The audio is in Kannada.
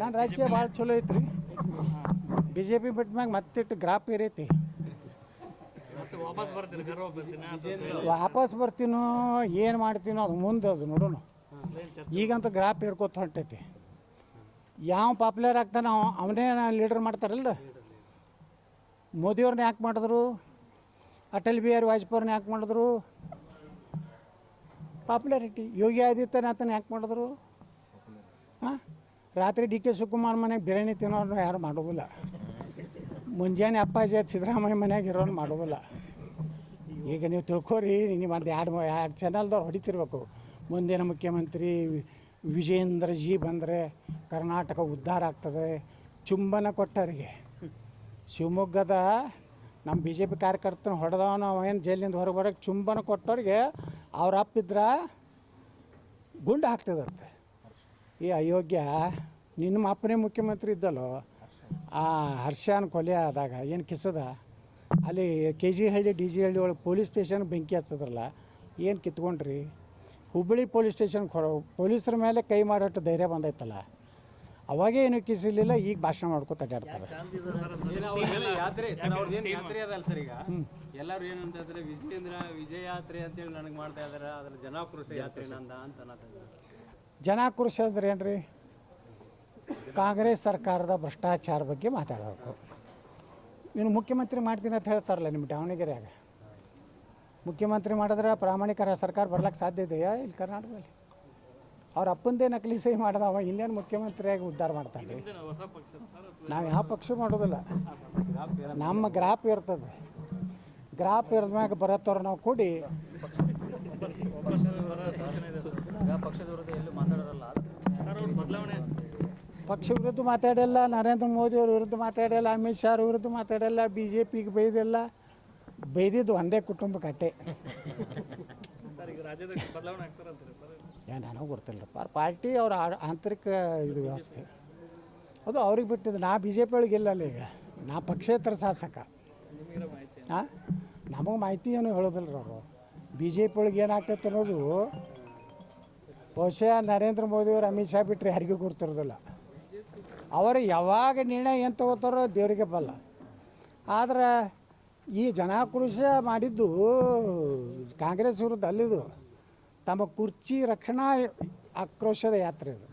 ನಾನು ರಾಜಕೀಯ ಭಾಳ ಚಲೋ ಐತ್ರಿ. ಬಿ ಜೆ ಪಿ ಬಿಟ್ಟ ಮ್ಯಾಗ ಮತ್ತಿಟ್ಟು ಗ್ರಾಪ್ ಇರೈತಿ. ವಾಪಸ್ ಬರ್ತೀನೋ, ಏನು ಮಾಡ್ತೀನೋ ಅದು ಮುಂದೆ ಅದು ನೋಡೋಣ ಈಗಂತೂ ಗ್ರಾಪ್ ಇರ್ಕೋತ ಹೊಂಟೈತಿ. ಯಾವ ಪಾಪ್ಯುಲರ್ ಆಗ್ತಾನೆ ಅವ ಅವನೇ ಲೀಡರ್ ಮಾಡ್ತಾರಲ್ಲ ಮೋದಿಯವ್ರನ್ನ ಯಾಕೆ ಮಾಡಿದ್ರು? ಅಟಲ್ ಬಿಹಾರಿ ವಾಜಪೇಯಿಯವ್ರನ್ನ ಯಾಕೆ ಮಾಡಿದ್ರು? ಪಾಪ್ಯುಲಾರಿಟಿ ಯೋಗಿ ಆದಿತ್ಯನಾಥನ ಯಾಕೆ ಮಾಡಿದ್ರು? ಹಾಂ? ರಾತ್ರಿ ಡಿ ಕೆ ಶಿವಕುಮಾರ್ ಮನೆಗೆ ಬಿರಿಯಾನಿ ತಿನ್ನೋರು ಯಾರು ಮಾಡೋದಿಲ್ಲ. ಮುಂಜಾನೆ ಅಪ್ಪಾಜಿ ಸಿದ್ದರಾಮಯ್ಯ ಮನ್ಯಾಗ ಇರೋನು ಮಾಡೋದಿಲ್ಲ. ಈಗ ನೀವು ತಿಳ್ಕೊರಿ, ನೀವು ಒಂದು ಎರಡು ಎರಡು ಚಾನಲ್ದವ್ರು ಹೊಡಿತಿರ್ಬೇಕು. ಮುಂದಿನ ಮುಖ್ಯಮಂತ್ರಿ ವಿಜೇಂದ್ರ ಜಿ ಬಂದರೆ ಕರ್ನಾಟಕ ಉದ್ಧಾರ ಆಗ್ತದೆ. ಚುಂಬನ ಕೊಟ್ಟವರಿಗೆ. ಶಿವಮೊಗ್ಗದ ನಮ್ಮ ಬಿ ಜೆ ಪಿ ಕಾರ್ಯಕರ್ತನ ಹೊಡೆದವನು ಏನು ಜೈಲಿಂದ ಹೊರಗೆ ಬರೋಕ್ಕೆ ಚುಂಬನ ಕೊಟ್ಟವ್ರಿಗೆ ಅವ್ರ ಅಪ್ಪಿದ್ರೆ ಗುಂಡು ಹಾಕ್ತದಂತೆ ಈ ಅಯೋಗ್ಯ ನಿನ್ನ ಅಪ್ಪನೇ ಮುಖ್ಯಮಂತ್ರಿ ಇದ್ದಲ್ಲೋ ಆ ಹರ್ಷನ್ ಕೊಲೆ ಆದಾಗ ಏನು ಕಿಸದ? ಅಲ್ಲಿ ಕೆ ಜಿ ಹಳ್ಳಿ ಡಿ ಜಿ ಹಳ್ಳಿ ಒಳಗೆ ಪೊಲೀಸ್ ಸ್ಟೇಷನ್ ಬೆಂಕಿ ಹಚ್ಚದ್ರಲ್ಲ ಏನು ಕಿತ್ಕೊಂಡ್ರಿ? ಹುಬ್ಬಳ್ಳಿ ಪೊಲೀಸ್ ಸ್ಟೇಷನ್ ಕೊಡೋ ಪೊಲೀಸರ ಮೇಲೆ ಕೈ ಮಾಡೋಟ್ಟು ಧೈರ್ಯ ಬಂದೈತಲ್ಲ ಅವಾಗೇ ಏನು ಕಿಸಿಲಿಲ್ಲ ಈಗ ಭಾಷಣ ಮಾಡ್ಕೊತ ಅಡ್ಡಾಡ್ತಾರೆ ಯಾತ್ರೆ ಸರ್ ಅವ್ರದ್ದು ಯಾತ್ರೆ ಅದಲ್ಲ ಸರ್ ಈಗ? ಎಲ್ಲರೂ ಏನಂತ ಹೇಳಿದ್ರೆ ವಿಜಯೇಂದ್ರ ವಿಜಯ ಯಾತ್ರೆ ಅಂತೇಳಿ ನನಗೆ ಮಾಡ್ತಾ ಇದಾರೆ ಅದ್ರ ಜನಾಕ್ರೋಶ ಯಾತ್ರೆ ನಂದ ಅಂತ ಅನ್ನತ್ತಿದ್ದಾರೆ ಜನಾಕ್ರೋಶ ಅಂದ್ರೆ ಕಾಂಗ್ರೆಸ್ ಸರ್ಕಾರದ ಭ್ರಷ್ಟಾಚಾರ ಬಗ್ಗೆ ಮಾತಾಡಬೇಕು. ನೀನು ಮುಖ್ಯಮಂತ್ರಿ ಮಾಡ್ತೀನಿ ಅಂತ ಹೇಳ್ತಾರಲ್ಲ ನಿಮ್ಮ ದಾವಣಗೆರೆಯಾಗ. ಮುಖ್ಯಮಂತ್ರಿ ಮಾಡಿದ್ರೆ ಪ್ರಾಮಾಣಿಕರ ಸರ್ಕಾರ ಬರ್ಲಿಕ್ಕೆ ಸಾಧ್ಯ ಇದೆಯಾ ಇಲ್ಲಿ ಕರ್ನಾಟಕದಲ್ಲಿ? ಅವ್ರ ಅಪ್ಪಂದೇ ನಕಲಿ ಸಹಿ ಮಾಡಿದವ ಇನ್ನೇನು ಮುಖ್ಯಮಂತ್ರಿಯಾಗಿ ಉದ್ಧಾರ ಮಾಡ್ತಾನೆ ನಾವು ಯಾವ ಪಕ್ಷ ಮಾಡೋದಿಲ್ಲ. ನಮ್ಮ ಗ್ರಾಪ್ ಇರ್ತದೆ. ಗ್ರಾಪ್ ಇರದ ಮ್ಯಾಗ ಬರತ್ತವ್ರು ನಾವು ಕೂಡಿ. ಪಕ್ಷದ ವಿರುದ್ಧ ಎಲ್ಲೂ ಮಾತಾಡೋರಲ್ಲ. ಬದಲಾವಣೆ? ಪಕ್ಷ ವಿರುದ್ಧ ಮಾತಾಡಲ್ಲ ನರೇಂದ್ರ ಮೋದಿ ಅವ್ರ ವಿರುದ್ಧ ಮಾತಾಡಲ್ಲ ಅಮಿತ್ ಶಾ ಅವ್ರ ವಿರುದ್ಧ ಮಾತಾಡಲ್ಲ ಬಿ ಜೆ ಪಿಗೆ ಬೈದಿಲ್ಲ. ಬೈದಿದ್ದು ಒಂದೇ ಕುಟುಂಬ ಕಟ್ಟೆ. ಸರ್ ಈಗ ರಾಜ್ಯದ ಬದಲಾವಣೆ ಆಗ್ತಾರಂತೀರಿ ಸರ್? ಏನು ನನಗೆ ಗೊತ್ತಿಲ್ಲಪ್ಪ. ಪಾರ್ಟಿ ಅವ್ರ ಆಂತರಿಕ ಇದು ವ್ಯವಸ್ಥೆ. ಅದು ಅವ್ರಿಗೆ ಬಿಟ್ಟಿದ್ದು. ನಾ ಬಿ ಜೆ ಪಿ ಒಳಗೆ ಇಲ್ಲ ಈಗ. ನಾ ಪಕ್ಷೇತರ ಶಾಸಕ. ಹಾಂ ನಮಗೆ ಮಾಹಿತಿ ಏನು ಹೇಳೋದಿಲ್ಲ ಅವರು. ಬಿ ಜೆ ಪಿ ಒಳಗೆ ಏನಾಗ್ತೈತೆ ಅನ್ನೋದು ಬಹುಶಃ ನರೇಂದ್ರ ಮೋದಿಯವರು ಅಮಿತ್ ಶಾ ಬಿಟ್ಟರೆ ಯಾರಿಗೂ ಗುರ್ತಿರೋದಿಲ್ಲ. ಅವರು ಯಾವಾಗ ನಿರ್ಣಯ ಏನು ತಗೋತಾರೋ ದೇವರಿಗೆ ಬಲ್ಲ. ಆದ್ರೆ ಈ ಜನಾಕ್ರೋಶ ಮಾಡಿದ್ದು ಕಾಂಗ್ರೆಸ್ ವಿರುದ್ಧ ಅಲ್ಲಿದು. ತಮ್ಮ ಕುರ್ಚಿ ರಕ್ಷಣಾ ಆಕ್ರೋಶದ ಯಾತ್ರೆ ಇದು